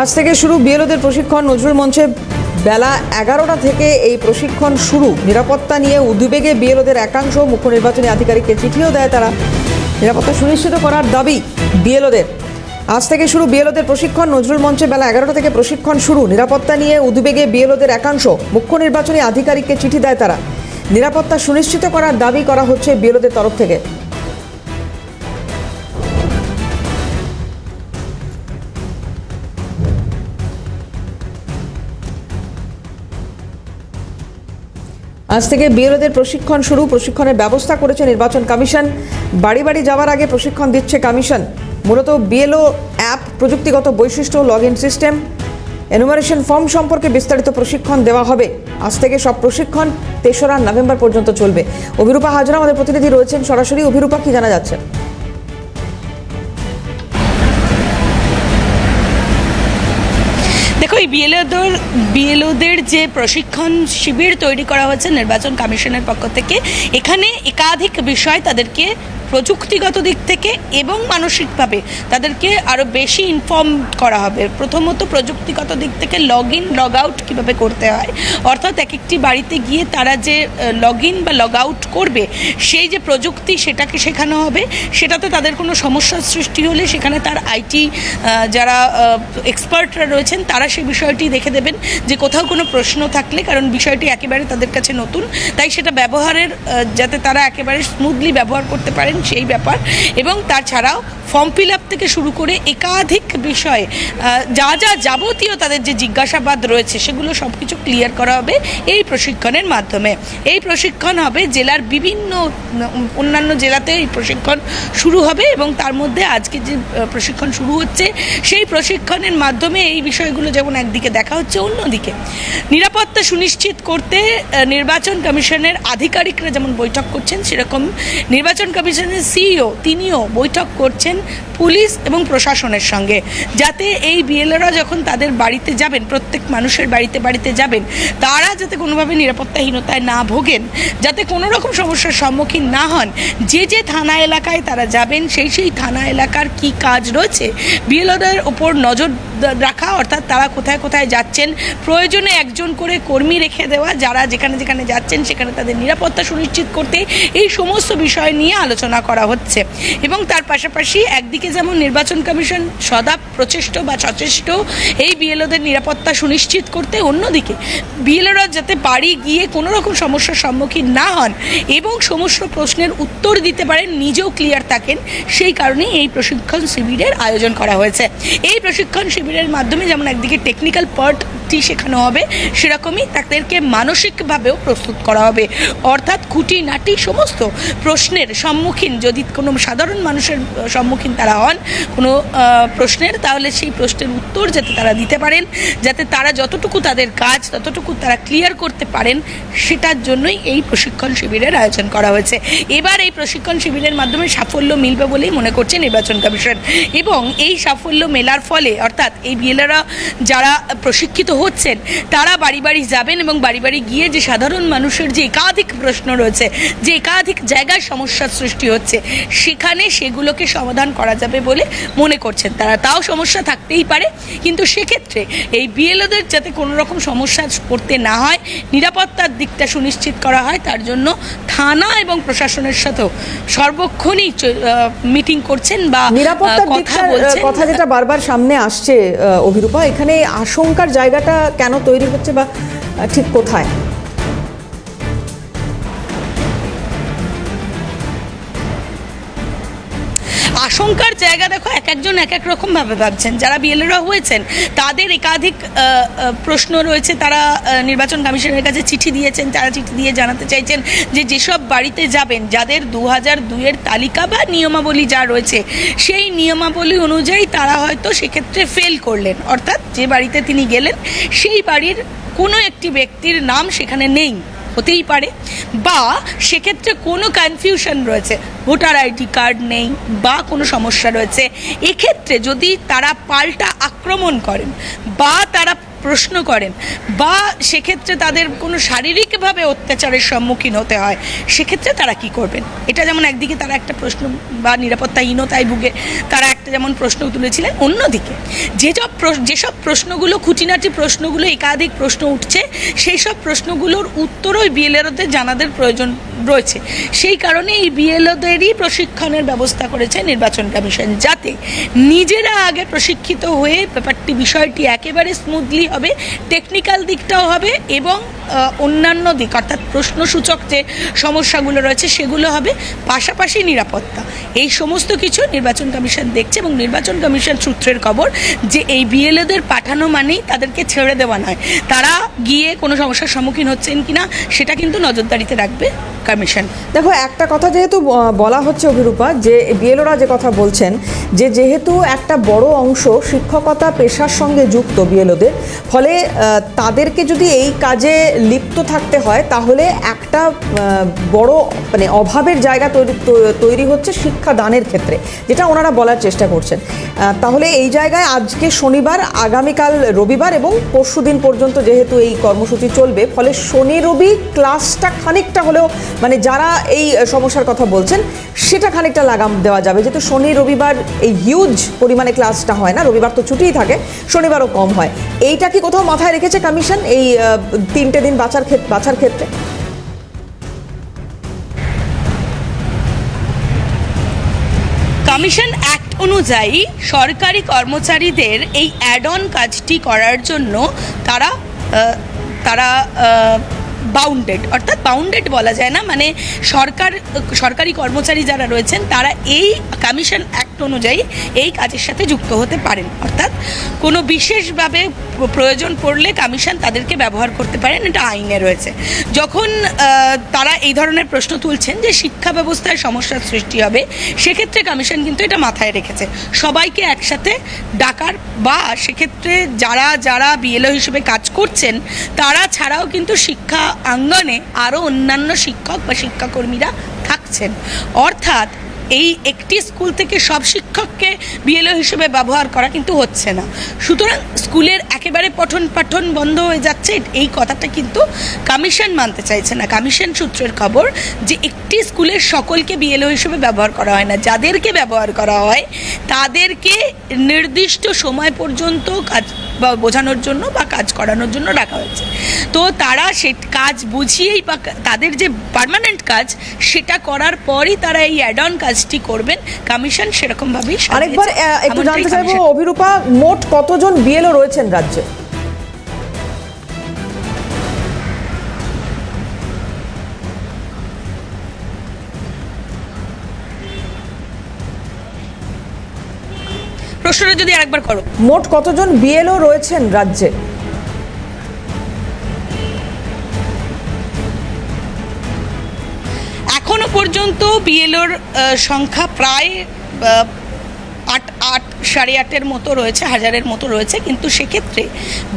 আজ থেকে শুরু বিএলওদের প্রশিক্ষণ। নজরুল মঞ্চে বেলা এগারোটা থেকে এই প্রশিক্ষণ শুরু। নিরাপত্তা নিয়ে উদ্বেগে বিএলওদের একাংশ। মুখ্য নির্বাচনী আধিকারিককে চিঠিও দেয় তারা। নিরাপত্তা সুনিশ্চিত করার দাবি বিএলওদের। আজ থেকে শুরু বিএলওদের প্রশিক্ষণ। নজরুল মঞ্চে বেলা এগারোটা থেকে প্রশিক্ষণ শুরু। নিরাপত্তা নিয়ে উদ্বেগে বিএলওদের একাংশ। মুখ্য নির্বাচনী আধিকারিককে চিঠি দেয় তারা। নিরাপত্তা সুনিশ্চিত করার দাবি করা হচ্ছে বিএলওদের তরফ থেকে। আজ থেকে বিএলওদের প্রশিক্ষণ শুরু। প্রশিক্ষণের ব্যবস্থা করেছে নির্বাচন কমিশন। বাড়ি বাড়ি যাওয়ার আগে প্রশিক্ষণ দিচ্ছে কমিশন। মূলত বিএলও অ্যাপ, প্রযুক্তিগত বৈশিষ্ট্য log in system, enumeration form সম্পর্কে বিস্তারিত প্রশিক্ষণ দেওয়া হবে। আজ থেকে সব প্রশিক্ষণ তেসরা নভেম্বর পর্যন্ত চলবে। অভিরূপা হাজরা আমাদের প্রতিনিধি রয়েছেন সরাসরি। অভিরূপা, কি জানা যাচ্ছে? এই বিএলওদের বিএলওদের যে প্রশিক্ষণ শিবির তৈরি করা হয়েছে নির্বাচন কমিশনের পক্ষ থেকে, এখানে একাধিক বিষয় তাদেরকে প্রযুক্তিগত দিক থেকে এবং মানসিকভাবে তাদেরকে আরও বেশি ইনফর্ম করা হবে। প্রথমত প্রযুক্তিগত দিক থেকে লগ ইন লগ আউট কীভাবে করতে হয়? অর্থাৎ এক একটি বাড়িতে গিয়ে তারা যে লগ ইন বা লগ আউট করবে, সেই যে প্রযুক্তি সেটাকে শেখানো হবে। সেটাতে তাদের কোনো সমস্যার সৃষ্টি হলে সেখানে তার আইটি যারা এক্সপার্টরা রয়েছেন, তারা সেই বিষয়টি দেখে দেবেন যে কোথাও কোনো প্রশ্ন থাকলে, কারণ বিষয়টি একেবারে তাদের কাছে নতুন। তাই সেটা ব্যবহারের যাতে তারা একেবারে স্মুথলি ব্যবহার করতে পারেন সেই ব্যাপার। এবং তাছাড়াও ফর্ম ফিল আপ থেকে শুরু করে একাধিক বিষয়ে যা যা যাবতীয় তাদের যে জিজ্ঞাসাবাদ রয়েছে, সেগুলো সব কিছু ক্লিয়ার করা হবে এই প্রশিক্ষণের মাধ্যমে। এই প্রশিক্ষণ হবে জেলার বিভিন্ন অন্যান্য জেলাতে এই প্রশিক্ষণ শুরু হবে এবং তার মধ্যে আজকে যে প্রশিক্ষণ শুরু হচ্ছে, সেই প্রশিক্ষণের মাধ্যমে এই বিষয়গুলো যেমন একদিকে দেখা হচ্ছে, অন্যদিকে। নিরাপত্তা সুনিশ্চিত করতে নির্বাচন কমিশনের আধিকারিকরা যেমন বৈঠক করছেন, সেরকম নির্বাচন কমিশনের সিইও তিনিও বৈঠক করছেন পুলিশ এবং প্রশাসনের সঙ্গে। যাতে এই বিএলওরা যখন তাদের বাড়িতে যাবেন, প্রত্যেক মানুষের বাড়িতে বাড়িতে যাবেন, তারা যাতে কোনোভাবে নিরাপত্তাহীনতায় না ভোগেন, যাতে কোনো রকম সমস্যার সম্মুখীন না হন, যে যে থানা এলাকায় তারা যাবেন, সেই সেই থানা এলাকার কি কাজ রয়েছে, বিএলওদের ওপর নজর রাখা, অর্থাৎ তারা কোথায় কোথায় যাচ্ছেন, প্রয়োজনে একজন করে কর্মী রেখে দেওয়া, যারা যেখানে যেখানে যাচ্ছেন, সেখানে তাদের নিরাপত্তা সুনিশ্চিত করতে, এই সমস্ত বিষয় নিয়ে আলোচনা করা হচ্ছে। এবং তার পাশাপাশি একদিকে যেমন নির্বাচন কমিশন সদা প্রচেষ্ট বা সচেষ্ট, এই বিএলওদের নিরাপত্তা সুনিশ্চিত করতে, অন্যদিকে বিএলওরা যাতে বাড়ি গিয়ে কোনো রকম সমস্যার সম্মুখীন না হন এবং সমস্ত প্রশ্নের উত্তর দিতে পারেন, নিজেও ক্লিয়ার থাকেন, সেই কারণেই এই প্রশিক্ষণ শিবিরের আয়োজন করা হয়েছে। এই প্রশিক্ষণ শিবিরের মাধ্যমে যেমন একদিকে টেকনিক্যাল পার্টটি শেখানো হবে, সেরকমই তাদেরকে মানসিকভাবেও প্রস্তুত করা হবে। অর্থাৎ খুঁটিনাটি সমস্ত প্রশ্নের সম্মুখীন, যদি কোনো সাধারণ মানুষের সম্মুখীন তারা হন কোনো প্রশ্নের, তাহলে সেই প্রশ্নের উত্তর যাতে তারা দিতে পারেন, যাতে তারা যতটুকু তাদের কাজ, ততটুকু তারা ক্লিয়ার করতে পারেন, সেটার জন্যই এই প্রশিক্ষণ শিবিরের আয়োজন করা হয়েছে। এবার এই প্রশিক্ষণ শিবিরের মাধ্যমে সাফল্য মিলবে বলেই মনে করছে নির্বাচন কমিশন। এবং এই সাফল্য মেলার ফলে, অর্থাৎ এই বিএলএরা যারা প্রশিক্ষিত হচ্ছেন তারা বাড়ি বাড়ি যাবেন এবং বাড়ি বাড়ি গিয়ে যে সাধারণ মানুষের যে একাধিক প্রশ্ন রয়েছে যে একাধিক জায়গায় সমস্যার সৃষ্টি হচ্ছে সেখানে সেগুলোকে সমাধান করা যাবে বলে মনে করছেন তারা। তাও সমস্যা থাকতেই পারে কিন্তু সেক্ষেত্রে এই বিএলওদের যাতে কোনো রকম সমস্যা পড়তে না হয় নিরাপত্তার দিকটা সুনিশ্চিত করা হয় তার জন্য থানা এবং প্রশাসনের সাথেও সর্বক্ষণই মিটিং করছেন বা নিরাপত্তার কথা যেটা বারবার সামনে আসছে অভিরূপা এখানে আশঙ্কার জায়গাটা কেন তৈরি হচ্ছে বা ঠিক কোথায়? আশঙ্কার জায়গা দেখো, এক একজন এক এক রকমভাবে ভাবছেন। যারা বিএলএরা হয়েছেন, তাদের একাধিক প্রশ্ন রয়েছে। তারা নির্বাচন কমিশনের কাছে চিঠি দিয়েছেন, তারা চিঠি দিয়ে জানাতে চাইছেন যে যেসব বাড়িতে যাবেন, যাদের দু হাজার দুইয়ের তালিকা বা নিয়মাবলী যা রয়েছে, সেই নিয়মাবলী অনুযায়ী তারা হয়তো সেক্ষেত্রে ফেল করলেন। অর্থাৎ যে বাড়িতে তিনি গেলেন, সেই বাড়ির কোনো একটি ব্যক্তির নাম সেখানে নেই। হতেই পারে বা সেক্ষেত্রে কোনো কনফিউশন রয়েছে। ভোটার আইডি কার্ড নেই বা কোনো সমস্যা রয়েছে। এক্ষেত্রে যদি তারা পাল্টা আক্রমণ করেন বা তারা প্রশ্ন করেন বা সেক্ষেত্রে তাদের কোনো শারীরিকভাবে অত্যাচারের সম্মুখীন হতে হয়, সেক্ষেত্রে তারা কি করবেন? এটা যেমন একদিকে তারা একটা প্রশ্ন বা নিরাপত্তাহীনতায় ভুগে, তারা একটা যেমন প্রশ্ন তুলেছিলেন, অন্যদিকে যেসব যেসব প্রশ্নগুলো, খুঁটিনাটি প্রশ্নগুলো, একাধিক প্রশ্ন উঠছে সেই সব প্রশ্নগুলোর উত্তরও বিএলএরদের জানাদের প্রয়োজন রয়েছে। সেই কারণে এই বিএলওদেরই প্রশিক্ষণের ব্যবস্থা করেছে নির্বাচন কমিশন, যাতে নিজেরা আগে প্রশিক্ষিত হয়ে ব্যাপারটি, বিষয়টি একেবারে স্মুথলি হবে টেকনিক্যাল দিকটাও হবে এবং অন্যান্য দিক, অর্থাৎ প্রশ্নসূচক যে সমস্যাগুলো রয়েছে সেগুলো হবে, পাশাপাশি নিরাপত্তা। এই সমস্ত কিছু নির্বাচন কমিশন দেখছে। এবং নির্বাচন কমিশন সূত্রের খবর যে এই বিএলএদের পাঠানো মানেই তাদেরকে ছেড়ে দেওয়া নয়। তারা গিয়ে কোনো সমস্যার সম্মুখীন হচ্ছেন কিনা, সেটা কিন্তু নজরদারিতে রাখবে। কমিশন দেখো, একটা কথা যেহেতু বলা হচ্ছে অভিরূপা, যে বিএলওরা যে কথা বলছেন, যে যেহেতু একটা বড় অংশ শিক্ষকতা পেশার সঙ্গে যুক্ত বিএলওদের, ফলে তাদেরকে যদি এই কাজে লিপ্ত থাকতে হয়, তাহলে একটা বড় মানে অভাবের জায়গা তৈরি তৈরি হচ্ছে শিক্ষাদানের ক্ষেত্রে, যেটা ওনারা বলার চেষ্টা করছেন। তাহলে এই জায়গায় আজকে শনিবার, আগামীকাল রবিবার এবং পরশু দিন পর্যন্ত যেহেতু এই কর্মসূচি চলবে, ফলে শনি রবি ক্লাসটা খানিকটা হলেও মানে যারা এই সমস্যার কথা বলছেন, সেটা খানিকটা লাগাম দেওয়া যাবে। যেহেতু শনি, রবিবার এই হিউজ পরিমাণে ক্লাসটা হয় না, রবিবার তো ছুটিই থাকে, শনিবারও কম হয়। এইটা কি কোথাও মাথায় রেখেছে কমিশন এই তিনটে দিন বাঁচার ক্ষেত্রে বাঁচার ক্ষেত্রে? কমিশন অ্যাক্ট অনুযায়ী সরকারি কর্মচারীদের এই অ্যাড অন কাজটি করার জন্য তারা তারা বাউন্ডেড অর্থাৎ বাউন্ডেড বলা যায় না মানে সরকার, সরকারি কর্মচারী যারা রয়েছেন, তারা এই কমিশন অ্যাক্ট অনুযায়ী এই কাজের সাথে যুক্ত হতে পারেন। অর্থাৎ কোনো বিশেষভাবে প্রয়োজন পড়লে কমিশন তাদেরকে ব্যবহার করতে পারেন, এটা আইনে রয়েছে। যখন তারা এই ধরনের প্রশ্ন তুলছেন যে শিক্ষা ব্যবস্থায় সমস্যার সৃষ্টি হবে, সেক্ষেত্রে কমিশন কিন্তু এটা মাথায় রেখেছে। সবাইকে একসাথে ডাকার বা সেক্ষেত্রে যারা যারা বিএলও হিসেবে কাজ করছেন, তারা ছাড়াও কিন্তু শিক্ষা আঙ্গনে আরও অন্যান্য শিক্ষক বা শিক্ষাকর্মীরা থাকছেন। অর্থাৎ এই একটি স্কুল থেকে সব শিক্ষককে বিএলও হিসেবে ব্যবহার করা কিন্তু হচ্ছে না। সুতরাং স্কুলের একেবারে পঠন পাঠন বন্ধ হয়ে যাচ্ছে। এই কথাটা কিন্তু কমিশন মানতে চাইছে না। কমিশন সূত্রের খবর যে একটি স্কুলের সকলকে বিএলও হিসেবে ব্যবহার করা হয় না। যাদেরকে ব্যবহার করা হয় তাদেরকে নির্দিষ্ট সময় পর্যন্ত কাজ বা বোঝানোর জন্য বা কাজ করানোর জন্য রাখা হয়েছে। তো তারা সে কাজ বুঝিয়েই বা তাদের যে পার্মানেন্ট কাজ সেটা করার পরই তারা এই অ্যাড অন কাজটি করবেন। কমিশন সেরকমভাবেই। আরেকবার একটু জানতে চাইব অভিরূপা মোট কতজন বিএলও রয়েছেন রাজ্যে। প্রশ্নটা যদি আরেকবার করো। মোট কতজন বিএলও রয়েছেন রাজ্যে? এখনও পর্যন্ত বিএলওর সংখ্যা প্রায় আট আট সাড়ে আটের মতো রয়েছে হাজারের মতো রয়েছে কিন্তু সেক্ষেত্রে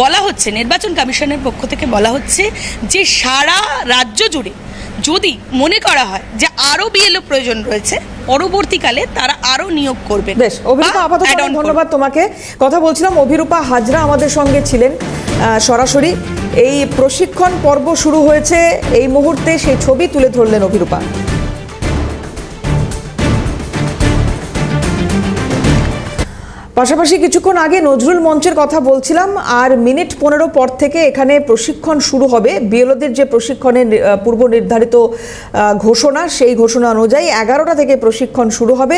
বলা হচ্ছে নির্বাচন কমিশনের পক্ষ থেকে বলা হচ্ছে যে সারা রাজ্য জুড়ে যদি মনে করা হয় যে আরও বিএলও প্রয়োজন রয়েছে পরবর্তীকালে তারা আরও নিয়োগ করবে। বেশ অভিরূপা আপাতত ধন্যবাদ তোমাকে। কথা বলছিলাম অভিরূপা হাজরা আমাদের সঙ্গে ছিলেন সরাসরি। এই প্রশিক্ষণ পর্ব শুরু হয়েছে এই মুহূর্তে সেই ছবি তুলে ধরলেন অভিরূপা। পাশাপাশি কিছুক্ষণ আগে নজরুল মঞ্চের কথা বলছিলাম, আর মিনিট পনেরো পর থেকে এখানে প্রশিক্ষণ শুরু হবে। বিএলওদের যে প্রশিক্ষণের পূর্ব নির্ধারিত ঘোষণা, সেই ঘোষণা অনুযায়ী এগারোটা থেকে প্রশিক্ষণ শুরু হবে।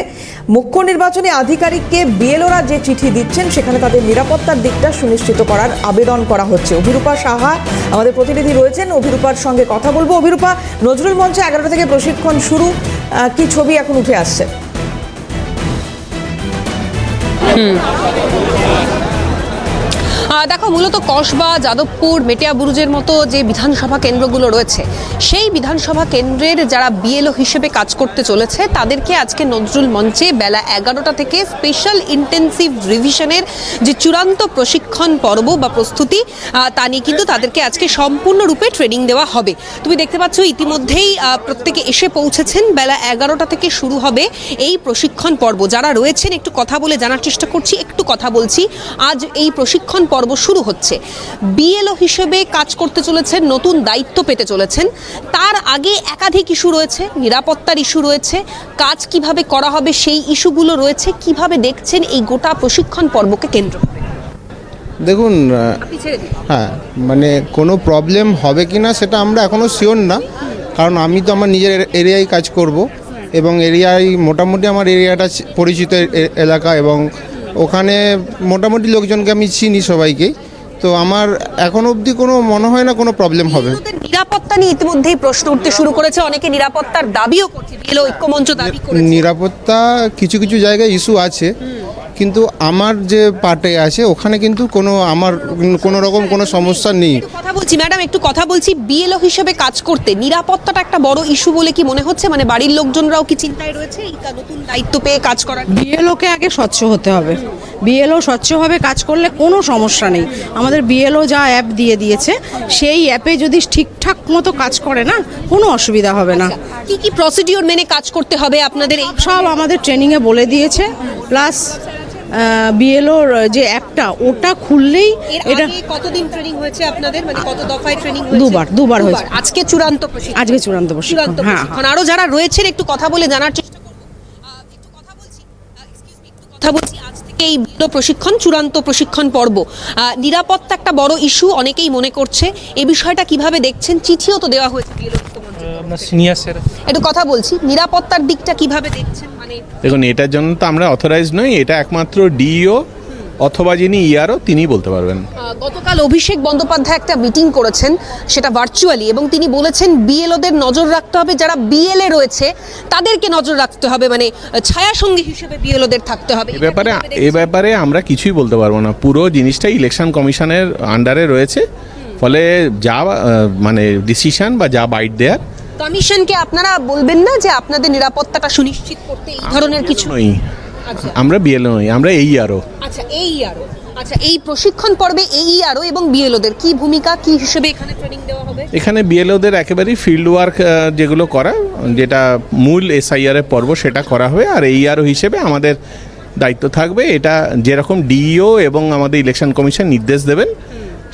মুখ্য নির্বাচনী আধিকারিককে বিএলওরা যে চিঠি দিচ্ছেন, সেখানে তাদের নিরাপত্তার দিকটা সুনিশ্চিত করার আবেদন করা হচ্ছে। অভিরূপা সাহা আমাদের প্রতিনিধি রয়েছেন। অভিরূপার সঙ্গে কথা বলব। অভিরূপা, নজরুল মঞ্চে এগারোটা থেকে প্রশিক্ষণ শুরু কি ছবি এখন উঠে আসছে? 嗯。দেখো, মূলত কসবা, যাদবপুর, মেটিয়া বুরুজের মতো যে বিধানসভা কেন্দ্রগুলো রয়েছে, সেই বিধানসভা কেন্দ্রের যারা বিএলও হিসেবে কাজ করতে চলেছে, তাদেরকে আজকে নজরুল মঞ্চে বেলা এগারোটা থেকে স্পেশাল ইন্টেন্সিভ রিভিশনের যে চূড়ান্ত প্রশিক্ষণ পর্ব বা প্রস্তুতি তা নিয়ে কিন্তু তাদেরকে আজকে সম্পূর্ণরূপে ট্রেনিং দেওয়া হবে। তুমি দেখতে পাচ্ছ, ইতিমধ্যেই প্রত্যেকে এসে পৌঁছেছেন, বেলা এগারোটা থেকে শুরু হবে এই প্রশিক্ষণ পর্ব। যারা রয়েছেন, একটু কথা বলে জানার চেষ্টা করছি, একটু কথা বলছি। আজ এই প্রশিক্ষণ পর্ব পর্ব শুরু হচ্ছে। বিএলও হিসেবে কাজ করতে চলেছেন নতুন দায়িত্ব পেতে চলেছেন। তার আগে একাধিক ইস্যু রয়েছে নিরাপত্তার ইস্যু রয়েছে কাজ কীভাবে করা হবে সেই ইস্যুগুলো রয়েছে কীভাবে দেখছেন এই গোটা প্রশিক্ষণ পর্বকে কেন্দ্র? দেখুন। হ্যাঁ মানে কোনো প্রবলেম হবে কি না সেটা আমরা এখনও শিওর না। কারণ আমি তো আমার নিজের এরিয়ায় কাজ করব এবং এরিয়ায় মোটামুটি আমার এরিয়াটা পরিচিত এলাকা এবং ওখানে মোটামুটি লোকজনকে আমি চিনি সবাইকেই তো আমার এখন অবধি কোনো মনে হয় না কোনো প্রবলেম হবে। নিরাপত্তা নিয়ে ইতিমধ্যেই প্রশ্ন উঠতে শুরু করেছে। অনেকে নিরাপত্তার দাবিও করছে বিএলও ঐক্যমঞ্চ দাবি করেছে। নিরাপত্তা কিছু কিছু জায়গায় ইস্যু আছে। কিন্তু আমার যে পার্টে আছে ওখানে কিন্তু কোনো আমার কোনো রকম কোনো সমস্যা নেই। বলছি ম্যাডাম একটু কথা বলছি। বিএলও হিসেবে কাজ করতে নিরাপত্তাটা একটা বড় ইস্যু বলে কি মনে হচ্ছে? মানে বাড়ির লোকজনরাও কি চিন্তায় রয়েছে? এই নতুন দায়িত্ব পেয়ে কাজ করার বিএলওকে আগে স্বচ্ছ হতে হবে। বিএলও স্বচ্ছভাবে কাজ করলে কোনো সমস্যা নেই। আমাদের বিএলও যা অ্যাপ দিয়ে দিয়েছে সেই অ্যাপে যদি ঠিকঠাক মতো কাজ করে না কোনো অসুবিধা হবে না। কি কি প্রসিডিওর মেনে কাজ করতে হবে আপনাদের এই সব আমাদের ট্রেনিংয়ে বলে দিয়েছে। প্লাস বিএলওর যে অ্যাপটা ওটা খুললেই এটা কতদিন ট্রেনিং হয়েছে আপনাদের? মানে কত দফায় ট্রেনিং দুবার, দুবার হয়েছে। আজকে চূড়ান্ত প্রশিক্ষণ। আজকে চূড়ান্ত প্রশিক্ষণ হ্যাঁ প্রশিক্ষণ। আরও যারা রয়েছেন একটু কথা বলে জানার চেষ্টা করব। একটু কথা বলছি একটু কথা বলছি। আজ থেকে এই প্রশিক্ষণ চূড়ান্ত প্রশিক্ষণ পর্ব। আহ, নিরাপত্তা একটা বড় ইস্যু অনেকেই মনে করছে। এই বিষয়টা কীভাবে দেখছেন? চিঠিও তো দেওয়া হয়েছে। আপনার সিনিয়র স্যার একটু কথা বলছি নিরাপত্তার দিকটা কীভাবে দেখছেন? মানে দেখুন এটার জন্য তো আমরা অথরাইজ নই এটা একমাত্র ডিও অথবা যিনি ইয়ারও তিনি বলতে পারবেন। গতকাল অভিষেক বন্দ্যোপাধ্যায় একটা মিটিং করেছেন সেটা ভার্চুয়ালি এবং তিনি বলেছেন বিএলওদের নজর রাখতে হবে যারা বিএলএ রয়েছে তাদেরকে নজর রাখতে হবে মানে ছায়াসঙ্গী হিসেবে বিএলওদের থাকতে হবে। এ ব্যাপারে এ ব্যাপারে আমরা কিছুই বলতে পারব না। পুরো জিনিসটাই ইলেকশন কমিশনের আন্ডারে রয়েছে। ফলে যা মানে ডিসিশন বা যা বাইট দেয়ার কমিশনকে আপনারা বলবেন না যে আপনাদের নিরাপত্তাটা সুনিশ্চিত করতে এই ধরনের কিছু? নই। আচ্ছা। আমরা বিএলও নই আমরা এই আরও। আচ্ছা এই আরও আচ্ছা এই প্রশিক্ষণ পর্বে এই আরও এবং বিএলওদের কি ভূমিকা কি হিসেবে এখানে ট্রেনিং দেওয়া হবে? এখানে বিএলওদের একেবারেই ফিল্ড ওয়ার্ক যেগুলো করা যেটা মূল এসআইআর এর পর্ব সেটা করা হবে। আর এই আরও হিসেবে আমাদের দায়িত্ব থাকবে এটা যেরকম ডিইও এবং আমাদের ইলেকশন কমিশন নির্দেশ দেবেন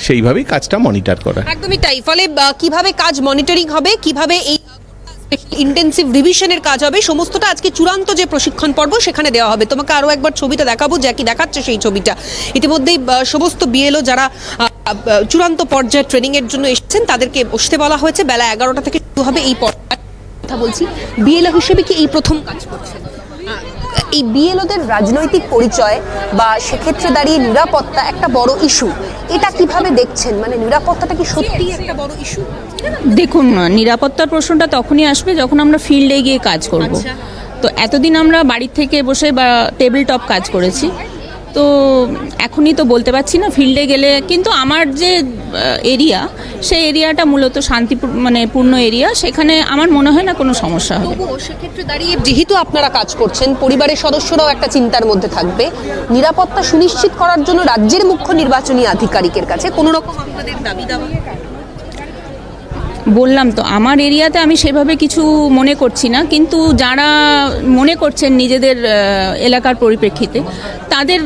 সেইভাবেই কাজটা মনিটর করা। একদমই তাই। ফলে কীভাবে কাজ মনিটরিং হবে, কীভাবে এই ইন্টেন্সিভ রিভিশনের কাজ হবে, সমস্তটা আজকে চূড়ান্ত যে প্রশিক্ষণ পর্ব সেখানে দেওয়া হবে। তোমাকে আরও একবার ছবিটা দেখাবো, জ্যাকি দেখাচ্ছে সেই ছবিটা। ইতিমধ্যেই সমস্ত বিএলও যারা চূড়ান্ত পর্যায়ে ট্রেনিংয়ের জন্য এসেছেন, তাদেরকে বসতে বলা হয়েছে। বেলা এগারোটা থেকে শুরু হবে এই কথা বলছি। বিএলও হিসেবে কি এই প্রথম কাজ করছেন? এই বিএলওদের রাজনৈতিক পরিচয় বা সেক্ষেত্রে দাঁড়িয়ে নিরাপত্তা একটা বড় ইস্যু এটা কীভাবে দেখছেন? মানে নিরাপত্তাটা কি সত্যি একটা বড় ইস্যু দেখুন নিরাপত্তার প্রশ্নটা তখনই আসবে যখন আমরা ফিল্ডে গিয়ে কাজ করব। আচ্ছা। তো এতদিন আমরা বাড়ির থেকে বসে বা টেবিল টপ কাজ করেছি। তো এখনই তো বলতে পারছি না ফিল্ডে গেলে, কিন্তু আমার যে এরিয়া সেই এরিয়াটা মূলত শান্তি মানে পূর্ণ এরিয়া সেখানে আমার মনে হয় না কোনো সমস্যা হবে। সেক্ষেত্রে দাঁড়িয়ে যেহেতু আপনারা কাজ করছেন, পরিবারের সদস্যরাও একটা চিন্তার মধ্যে থাকবে। নিরাপত্তা সুনিশ্চিত করার জন্য রাজ্যের মুখ্য নির্বাচনী আধিকারিকের কাছে কোনো রকম আপনাদের দাবি দাবা বললাম তো, আমার এরিয়াতে আমি সেভাবে কিছু মনে করছি না, কিন্তু যারা মনে করছেন নিজেদের এলাকার পরিপ্রেক্ষিতে, তাদের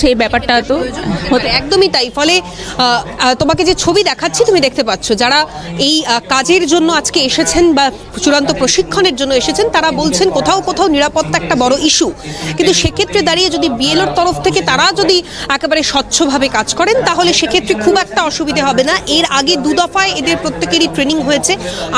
সেই ব্যাপারটা তো একদমই তাই, ফলে তোমাকে যে ছবি দেখাচ্ছি তুমি দেখতে পাচ্ছ, যারা এই কাজের জন্য আজকে এসেছেন বা চূড়ান্ত প্রশিক্ষণের জন্য এসেছেন, তারা বলছেন কোথাও কোথাও নিরাপত্তা একটা বড় ইস্যু কিন্তু সেক্ষেত্রে দাঁড়িয়ে যদি বিএলওর তরফ থেকে তারা যদি একেবারে স্বচ্ছভাবে কাজ করেন, তাহলে সেক্ষেত্রে খুব একটা অসুবিধা হবে না, এর আগে দু দফায় এদের প্রত্যেকেরই ট্রেনিং হয়েছে।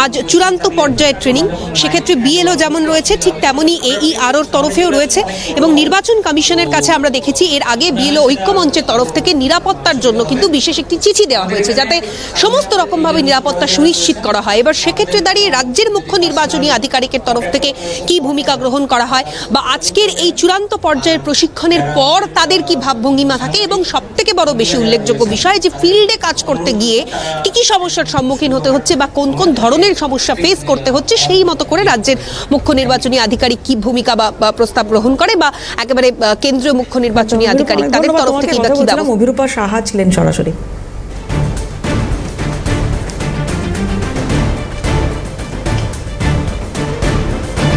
আজ চূড়ান্ত পর্যায়ের ট্রেনিং সেক্ষেত্রে বিএলও যেমন রয়েছে, ঠিক তেমনই এই আরোর তরফেও রয়েছে এবং নির্বাচন কমিশনের কাছে আমরা দেখেছি, এর আগে বিএলও ঐক্যমঞ্চের তরফ থেকে নিরাপত্তার জন্য কিন্তু বিশেষ একটি চিঠি দেওয়া হয়েছে যাতে সমস্ত রকমভাবে নিরাপত্তা সুনিশ্চিত করা হয়। এবার সেক্ষেত্রে দাঁড়িয়ে রাজ্যের মুখ্য নির্বাচনী আধিকারিকের তরফ থেকে কি ভূমিকা গ্রহণ করা হয় বা আজকের এই চূড়ান্ত পর্যায়ের প্রশিক্ষণের পর তাদের কি ভাবভঙ্গিমা থাকে এবং সব থেকে বড় বেশি উল্লেখযোগ্য বিষয় যে ফিল্ডে কাজ করতে গিয়ে কি কি সমস্যার সম্মুখীন হতে হচ্ছে বা কোন কোন ধরনের সমস্যা ফেস করতে হচ্ছে সেই মতো করে রাজ্যের মুখ্য নির্বাচনী আধিকারিক কি ভূমিকা বা প্রস্তাব গ্রহণ করে বা একেবারে কেন্দ্রীয় মুখ্য নির্বাচনী আধিকারিক তাদের তরফ থেকে বা কি অভিরূপা সাহা ছিলেন সরাসরি।